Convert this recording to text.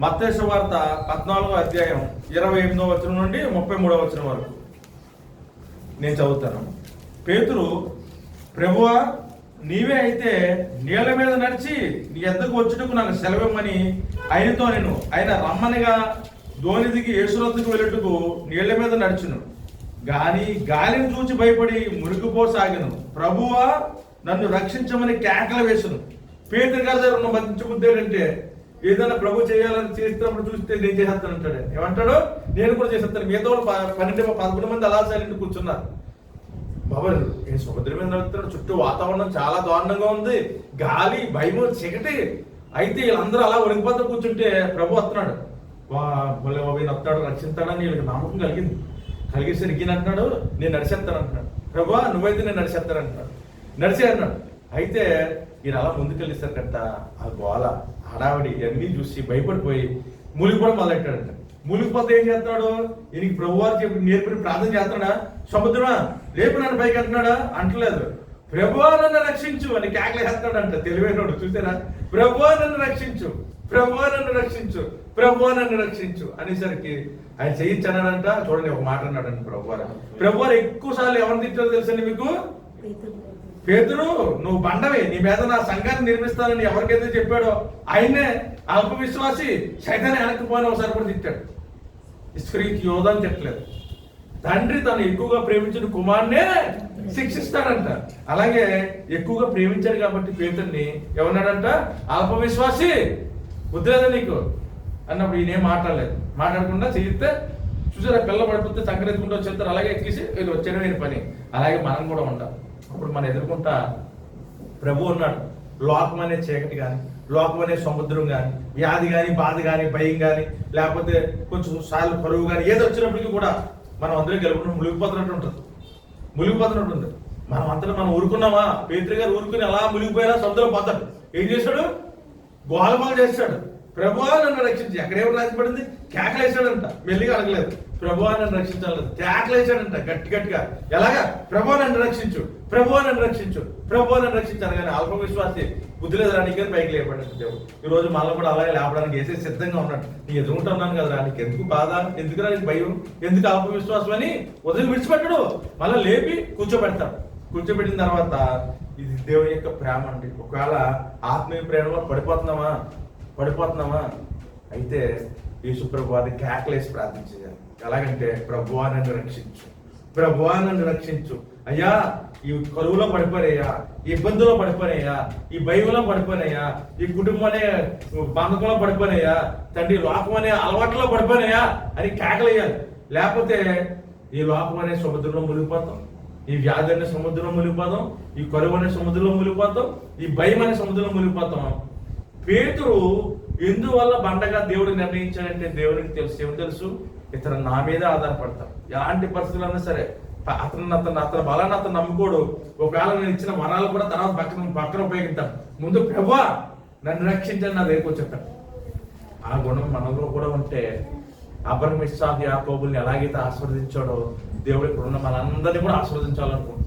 మత్స్య వార్త పద్నాలుగో అధ్యాయం ఇరవై ఎనిమిదో వచనం నుండి ముప్పై మూడో వచనం వరకు. నేను చదువుతాను. పేతురు ప్రభువా నీవే అయితే నీళ్ళ మీద నడిచి నీ ఎద్దకు వచ్చుటకు నాకు సెలవిమ్మని? ఆయనతో నేను ఆయన రమ్మనిగా ధోని దిగి యేసురత్తుకు వెళ్ళుటకు నీళ్ళ మీద నడిచును. గాని గాలిని చూచి భయపడి మురిగిపోసాగను ప్రభువా నన్ను రక్షించమని కేకలు వేసును. పేతురు గారి దగ్గర ఉన్న మంచి బుద్ధి ఏంటంటే ఏదైనా ప్రభు చేయాలని చేస్తున్నప్పుడు చూస్తే నేను చేసేస్తాను అంటాడు. ఏమంటాడు? నేను కూడా చేసేస్తాను మిగతా వాళ్ళు పన్నెండు పదకొండు మంది అలా సైలెంట్ కూర్చున్నారు. బాబా నేను సముద్రం మీద నడుస్తున్నాడు చుట్టూ వాతావరణం చాలా దారుణంగా ఉంది. గాలి భయము చీకటి. అయితే వీళ్ళందరూ అలా వణికిపోతూ కూర్చుంటే ప్రభు వస్తున్నాడు. వా ఈయన వస్తాడు రక్షిస్తాడని వీళ్ళకి నమ్మకం కలిగింది. కలిగేసరికి ఈయన అంటున్నాడు నేను నడిచేస్తాను అంటున్నాడు. ప్రభా నువ్వైతే నేను నడిచేస్తాను అంటున్నాడు. నడిచే అన్నాడు. అయితే ఈయన అలా ముందుకెళ్ళిస్తారు కట్ట ఆ గోల హడావిడి ఇవన్నీ చూసి భయపడిపోయి మూలిగిపోవడం మొదలెట్టాడంట మూలిగిపోతే ఏం చేస్తున్నాడు? ఈయనకి ప్రభు వారు చెప్పి నేర్పిన ప్రార్థన చేస్తున్నాడా? సముద్రమా? రేపు నన్ను పైకి అంటున్నాడా అంటలేదు. ప్రభు నన్ను రక్షించు అని కేకలేస్తున్నాడంట తెలివైనడు చూసారా? ప్రభు నన్ను రక్షించు. ప్రభు నన్ను రక్షించు. ప్రభు నన్ను రక్షించు అనేసరికి ఆయన చేయించన్నాడంట చూడండి ఒక మాట అన్నాడండి ప్రభువారు ప్రభువారు ఎక్కువ సార్లు ఎవరిని తిట్టారో తెలుసండి మీకు? పేదరు నువ్వు బండవే నీ మీద నా సంఘాన్ని నిర్మిస్తానని ఎవరికైతే చెప్పాడో ఆయనే అల్పవిశ్వాసి సైతాన్ని వెనక్కిపోయిన ఒకసారి కూడా తిట్టాడు. స్త్రీకి యోధ అని చెప్పలేదు. తండ్రి తను ఎక్కువగా ప్రేమించిన కుమారునే శిక్షిస్తాడంట. అలాగే ఎక్కువగా ప్రేమించాడు కాబట్టి పేతుర్ని ఏమన్నాడంట అల్పవిశ్వాసి. వద్దులేదా నీకు? అన్నప్పుడు ఈయనేం మాట్లాడలేదు. మాట్లాడకుండా చేయిస్తే చూసారా పిల్ల పడిపోతే సంక్రెత్తుకుంటూ వచ్చేస్తారు అలాగే ఎక్కేసి వీళ్ళు వచ్చేయడం పని. అలాగే మనం కూడా ఉంటాం అప్పుడు మనం ఎదుర్కొంటా ప్రభు ఉన్నాడు. లోకం అనే చీకటి కానీ లోకం అనే సముద్రం కానీ వ్యాధి కానీ బాధ కానీ భయం కానీ లేకపోతే కొంచెం సార్లు పరువు కానీ ఏది వచ్చినప్పటికీ కూడా మనం అందరం గెలుపుకుని మునిగిపోతున్నట్టు ఉంటుంది. మునిగిపోతున్నట్టు ఉంటుంది. మనం అంతా మనం ఊరుకున్నామా? పేత్రి గారు ఊరుకుని అలా మునిగిపోయినా సముద్రం పోతాడు ఏం చేశాడు? గోలమాల చేస్తాడు. ప్రభువా నన్ను రక్షించి ఎక్కడేమో రాసిపడింది కేకలేశాడంట. మెల్లిగా అడగలేదు. ప్రభువా నన్ను రక్షించాలి కేకలేశాడంట గట్టి గట్టిగా. ఎలాగా? ప్రభువా నన్ను రక్షించు. ప్రభువా నన్ను రక్షించు. ప్రభువా నన్ను రక్షించాను కానీ అల్ప విశ్వాసి బుద్ధి లేదు రానికి పైకి లేపడండి దేవుడు. ఈ రోజు మళ్ళీ కూడా అలాగే లేపడానికి వేసే సిద్ధంగా ఉన్నాడు. నీ ఎదురుకుంటా ఉన్నాను కదా నీకు ఎందుకు బాధ? ఎందుకు రానికి భయం? ఎందుకు అల్ప విశ్వాసం అని వదిలి విడిచిపెట్టడు. మళ్ళీ లేపి కూర్చోబెడతాడు. కూర్చోబెట్టిన తర్వాత ఇది దేవుని యొక్క ప్రేమ అండి. ఒకవేళ ఆత్మీయ ప్రేమలో పడిపోతున్నామా? పడిపోతున్నామా? అయితే యేసుప్రభు వారిని కేకలేసి ప్రార్థించేయాలి. ఎలాగంటే ప్రభువా నన్ను రక్షించు. ప్రభువా నన్ను రక్షించు. అయ్యా ఈ కరువులో పడిపోయాయా ఈ ఇబ్బందులో పడిపోయాయా ఈ భయంలో పడిపోయాయా ఈ కుటుంబం అనే బంధకంలో పడిపోయాయా తండ్రి లోపం అనే అలవాట్లో పడిపోయినాయా అని కేకలేయాలి. లేకపోతే ఈ లోపం అనే సముద్రంలో మునిగిపోతాం. ఈ వ్యాధి అనే సముద్రంలో మునిగిపోతాం. ఈ కరువు అనే సముద్రంలో మునిగిపోతాం. ఈ భయం అనే సముద్రంలో మునిగిపోతాం. పేతురు ఎందువల్ల బండగా దేవుడు నిర్ణయించాడంటే దేవునికి తెలుసు. ఏమి తెలుసు? ఇతను నా మీద ఆధారపడతాడు. ఎలాంటి పరిస్థితులన్నా సరే అతను అతను అతను బలాన్ని అతను నమ్ముకోడు. ఒకవేళ నేను ఇచ్చిన వరాలు కూడా తర్వాత పక్కన పక్కన ఉపయోగిస్తాను ముందు ప్రభా నన్ను రక్షించండి నా దగ్గరకు వచ్చేస్తాడు ఆ గుణం మనలో కూడా ఉంటే అబ్రహం ఆ యాకోబుల్ని ఎలాగైతే ఆస్వాదించాడో దేవుడు ఇప్పుడు ఉన్న మనందరినీ కూడా ఆస్వాదించాలనుకుంటున్నాడు